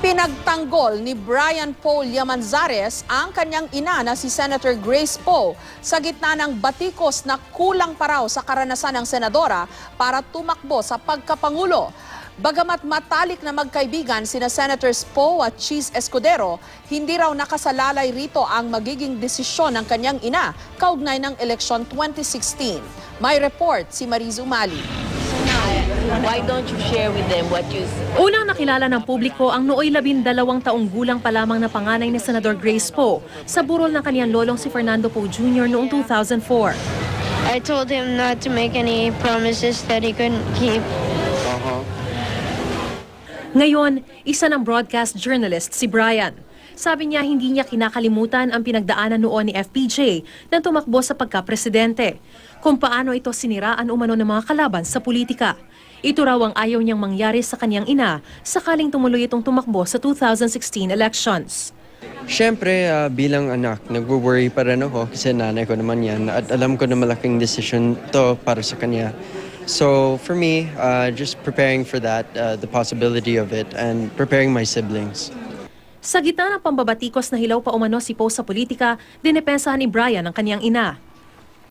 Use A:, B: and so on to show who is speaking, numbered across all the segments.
A: Ipinagtanggol ni Brian Paul Yamanzares ang kanyang ina na si Senator Grace Poe sa gitna ng batikos na kulang pa raw sa karanasan ng senadora para tumakbo sa pagkapangulo. Bagamat matalik na magkaibigan sina Senators Poe at Cheese Escudero, hindi raw nakasalalay rito ang magiging desisyon ng kanyang ina kaugnay ng eleksyon 2016. May report si Mariz Umali.
B: Why don't you share with them what you
C: Unang nakilala ng publiko ang nooy labindalawang taong gulang pa lamang na panganay ni Senador Grace Poe sa burol ng kaniyang lolong si Fernando Poe Jr. noong 2004.
D: I told him not to make any promises that he couldn't keep.
C: Ngayon, isa ng broadcast journalist si Brian. Sabi niya hindi niya kinakalimutan ang pinagdaanan noon ni FPJ na tumakbo sa pagka-presidente. Kung paano ito siniraan umano ng mga kalaban sa politika. Ito raw ang ayaw niyang mangyari sa kanyang ina sakaling tumuloy itong tumakbo sa 2016 elections.
E: Siyempre, ah, bilang anak, nagwo-worry pa rin ako kasi nanay ko naman yan at alam ko na malaking decision to para sa kanya. So for me, uh, just preparing for that, uh, the possibility of it, and preparing my siblings.
C: Sa gitna ng pambabatikos na hilaw pa umano si Poe sa politika, dinepensahan ni Brian ang kanyang ina.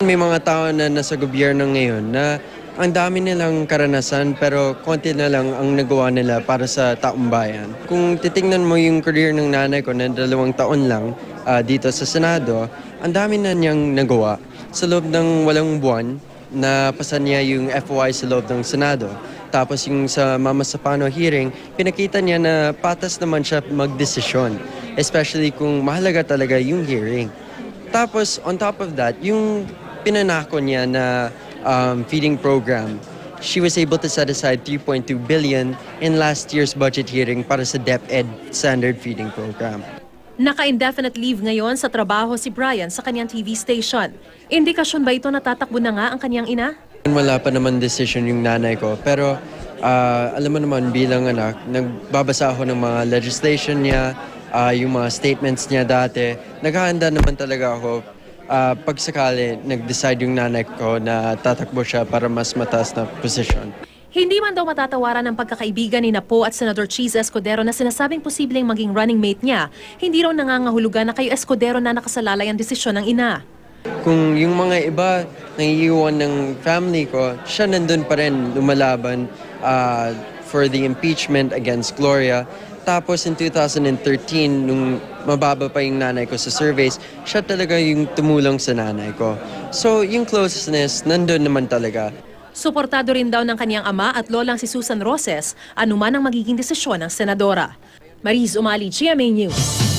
E: May mga tao na nasa gobyerno ngayon na ang dami nilang karanasan pero konti na lang ang nagawa nila para sa taong bayan. Kung titingnan mo yung career ng nanay ko na dalawang taon lang ah, dito sa Senado, ang dami na niyang nagawa. Sa loob ng walang buwan, na pasan niya yung FOI sa loob ng Senado. Tapos yung sa Mama Sapano hearing, pinakita niya na patas naman siya magdesisyon. Especially kung mahalaga talaga yung hearing. Tapos, on top of that, yung pinanako niya na um, feeding program, she was able to set aside 3.2 billion in last year's budget hearing para sa DepEd standard feeding program.
C: Naka-indefinite leave ngayon sa trabaho si Brian sa kanyang TV station. Indikasyon ba ito na tatakbo na nga ang kanyang ina?
E: Wala pa naman decision yung nanay ko, pero ah, alam mo naman bilang anak, nagbabasa ako ng mga legislation niya, ah, yung mga statements niya dati. Naghahanda naman talaga ako ah, pag sakali nag-decide yung nanay ko na tatakbo siya para mas mataas na position.
C: Hindi man daw matatawaran ang pagkakaibigan ni Napo at Senador Cheese Escudero na sinasabing posibleng maging running mate niya, hindi raw nangangahulugan na kayo Escudero na nakasalalay ang desisyon ng ina.
E: Kung yung mga iba naiiwan ng family ko, siya nandun pa rin lumalaban ah, for the impeachment against Gloria. Tapos in 2013, nung mababa pa yung nanay ko sa surveys, siya talaga yung tumulong sa nanay ko. So yung closeness, nandun naman talaga.
C: Suportado rin daw ng kanyang ama at lolang si Susan Roses anuman ang magiging desisyon ng senadora. Mariz Umali, GMA News.